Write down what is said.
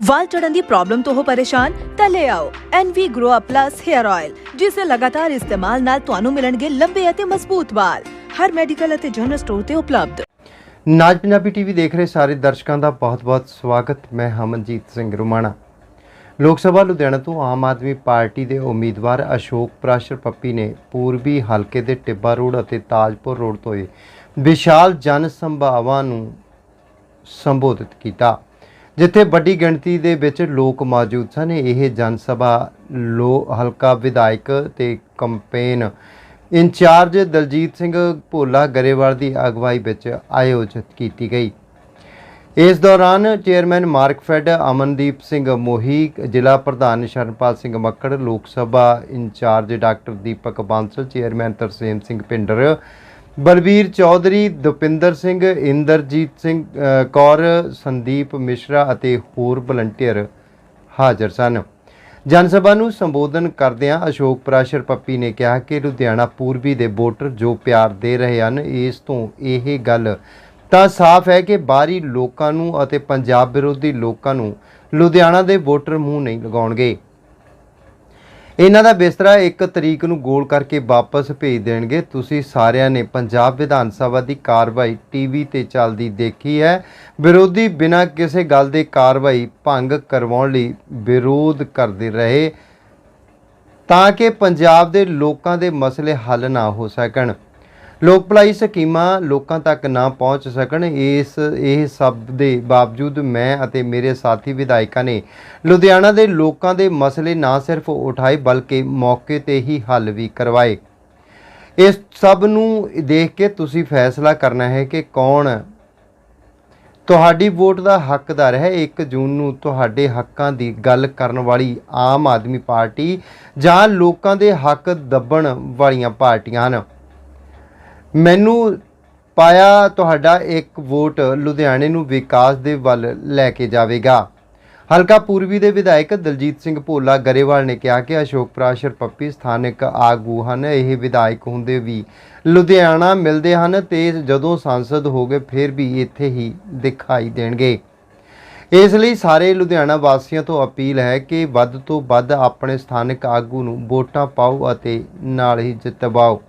ਵਾਲ ਝੜਨ ਦੀ problem ਤੋਂ ਹੋ ਪਰੇਸ਼ਾਨ, ਤਾਂ ਲੈ ਆਓ NV Grow Up Plus Hair Oil ਜਿਸ ਦੇ ਲਗਾਤਾਰ ਇਸਤੇਮਾਲ ਨਾਲ ਤੁਹਾਨੂੰ ਮਿਲਣਗੇ ਲੰਬੇ ਅਤੇ ਮਜ਼ਬੂਤ ਵਾਲ। ਹਰ ਮੈਡੀਕਲ ਅਤੇ ਜਨਰਲ ਸਟੋਰ ਤੇ ਉਪਲਬਧ। ਨਾਜ ਪੰਜਾਬੀ ਟੀਵੀ ਦੇਖ ਰਹੇ ਸਾਰੇ ਦਰਸ਼ਕਾਂ ਦਾ ਬਹੁਤ-ਬਹੁਤ ਸਵਾਗਤ। ਮੈਂ ਹਮਨਜੀਤ ਸਿੰਘ ਰੁਮਾਣਾ। ਲੋਕ ਸਭਾ ਲੁਧਿਆਣਾ ਤੋਂ ਆਮ ਆਦਮੀ ਪਾਰਟੀ ਦੇ ਉਮੀਦਵਾਰ ਅਸ਼ੋਕ ਪ੍ਰਾਸ਼ਰ ਪੱਪੀ ਨੇ ਪੂਰਬੀ ਹਲਕੇ ਦੇ ਟਿੱਬਾ ਰੋਡ ਅਤੇ ਤਾਜਪੁਰ ਰੋਡ ਤੋਂ ਵਿਸ਼ਾਲ ਜਨ ਸੰਭਾਵਾਂ ਨੂੰ ਸੰਬੋਧਿਤ ਕੀਤਾ। ਜਿੱਥੇ ਵੱਡੀ ਗਿਣਤੀ ਦੇ ਵਿੱਚ ਲੋਕ ਮੌਜੂਦ ਸਨ, ਇਹ ਜਨ ਸਭਾ, ਲੋ, ਹਲਕਾ ਵਿਧਾਇਕ ਤੇ ਕੰਪੇਨ ਇੰਚਾਰਜ ਦਲਜੀਤ ਸਿੰਘ ਭੋਲਾ ਗਰੇਵਾਲ ਦੀ ਅਗਵਾਈ ਵਿੱਚ ਆਯੋਜਿਤ ਕੀਤੀ ਗਈ। ਇਸ ਦੌਰਾਨ ਚੇਅਰਮੈਨ ਮਾਰਕਫੈਡ ਅਮਨਦੀਪ ਸਿੰਘ ਮੋਹੀ ਜ਼ਿਲ੍ਹਾ ਪ੍ਰਧਾਨ Sharanpal Singh Makkar, Lok Sabha incharge doctor Deepak Bansal, chairman Tarsem Singh Pindar Balbir Chaudhary, Dupinder Singh, Inderjit Singh Kaur, Sandeep Mishra ਅਤੇ ਹੋਰ ਵਲੰਟੀਅਰ ਹਾਜ਼ਰ ਸਨ। ਜਨ ਸਭਾ ਨੂੰ ਸੰਬੋਧਨ ਕਰਦਿਆਂ ਅਸ਼ੋਕ ਪ੍ਰਾਸ਼ਰ ਪੱਪੀ ਨੇ ਕਿਹਾ ਕਿ ਲੁਧਿਆਣਾ ਪੂਰਬੀ ਦੇ ਵੋਟਰ ਜੋ ਪਿਆਰ ਦੇ ਰਹੇ ਹਨ, ਇਸ ਤੋਂ ਇਹ ਗੱਲ ਤਾਂ ਸਾਫ਼ ਹੈ ਕਿ ਬਾਹਰੀ ਲੋਕਾਂ ਨੂੰ ਅਤੇ ਪੰਜਾਬ ਵਿਰੋਧੀ ਲੋਕਾਂ ਨੂੰ ਲੁਧਿਆਣਾ ਦੇ ਵੋਟਰ ਮੂੰਹ ਨਹੀਂ ਲਗਾਉਣਗੇ। ਇਹਨਾਂ ਦਾ ਬਿਸਤਰਾ ਇੱਕ ਤਰੀਕ ਨੂੰ ਗੋਲ ਕਰਕੇ ਵਾਪਸ ਭੇਜ ਦੇਣਗੇ। ਤੁਸੀਂ ਸਾਰਿਆਂ ਨੇ ਪੰਜਾਬ ਵਿਧਾਨ ਸਭਾ ਦੀ ਕਾਰਵਾਈ ਟੀਵੀ ਤੇ ਚੱਲਦੀ ਦੇਖੀ ਹੈ। ਵਿਰੋਧੀ ਬਿਨਾਂ ਕਿਸੇ ਗੱਲ ਦੇ ਕਾਰਵਾਈ ਭੰਗ ਕਰਵਾਉਣ ਲਈ ਵਿਰੋਧ ਕਰਦੇ ਰਹੇ ਤਾਂ ਕਿ ਪੰਜਾਬ ਦੇ ਲੋਕਾਂ ਦੇ ਮਸਲੇ ਹੱਲ ਨਾ ਹੋ ਸਕਣ। ਲੋਕ ਭਲਾਈ ਸਕੀਮਾਂ ਲੋਕਾਂ ਤੱਕ ਨਾ ਪਹੁੰਚ ਸਕਣ, ਇਸ, ਇਹ ਸਭ ਦੇ ਬਾਵਜੂਦ ਮੈਂ ਅਤੇ ਮੇਰੇ ਸਾਥੀ ਵਿਧਾਇਕਾਂ ਨੇ ਲੁਧਿਆਣਾ ਦੇ ਲੋਕਾਂ ਦੇ ਮਸਲੇ ਨਾ ਸਿਰਫ ਉਠਾਏ, ਬਲਕਿ ਮੌਕੇ ਤੇ ਹੀ ਹੱਲ ਵੀ ਕਰਵਾਏ। ਇਸ ਸਭ ਨੂੰ ਦੇਖ ਕੇ ਤੁਸੀਂ ਫੈਸਲਾ ਕਰਨਾ ਹੈ ਕਿ ਕੌਣ ਤੁਹਾਡੀ ਵੋਟ ਦਾ ਹੱਕਦਾਰ ਹੈ। 1 ਜੂਨ ਨੂੰ ਤੁਹਾਡੇ ਹੱਕਾਂ ਦੀ ਗੱਲ ਕਰਨ ਵਾਲੀ ਆਮ ਆਦਮੀ ਪਾਰਟੀ ਜਾਂ ਲੋਕਾਂ ਦੇ ਹੱਕ ਦੱਬਣ ਵਾਲੀਆਂ ਪਾਰਟੀਆਂ ਹਨ। ਮੈਨੂੰ ਪਾਇਆ ਤੁਹਾਡਾ ਇੱਕ ਵੋਟ ਲੁਧਿਆਣੇ ਨੂੰ ਵਿਕਾਸ ਦੇ ਵੱਲ ਲੈ ਕੇ ਜਾਵੇਗਾ। ਹਲਕਾ ਪੂਰਬੀ ਦੇ ਵਿਧਾਇਕ ਦਲਜੀਤ ਸਿੰਘ ਭੋਲਾ ਗਰੇਵਾਲ ਨੇ ਕਿਹਾ ਕਿ ਅਸ਼ੋਕ ਪ੍ਰਾਸ਼ਰ ਪੱਪੀ ਸਥਾਨਕ ਆਗੂ ਹਨ, ਇਹ ਵਿਧਾਇਕ ਹੁੰਦੇ ਵੀ ਲੁਧਿਆਣਾ ਮਿਲਦੇ ਹਨ ਤੇ ਜਦੋਂ ਸੰਸਦ ਹੋ ਗਏ ਫਿਰ ਵੀ ਇੱਥੇ ਹੀ ਦਿਖਾਈ ਦੇਣਗੇ। ਇਸ ਲਈ ਸਾਰੇ ਲੁਧਿਆਣਾ ਵਾਸੀਆਂ ਤੋਂ ਅਪੀਲ ਹੈ ਕਿ ਵੱਧ ਤੋਂ ਵੱਧ ਆਪਣੇ ਸਥਾਨਕ ਆਗੂ ਨੂੰ ਵੋਟਾਂ ਪਾਓ ਅਤੇ ਨਾਲ ਹੀ ਜਿੱਤਵਾਓ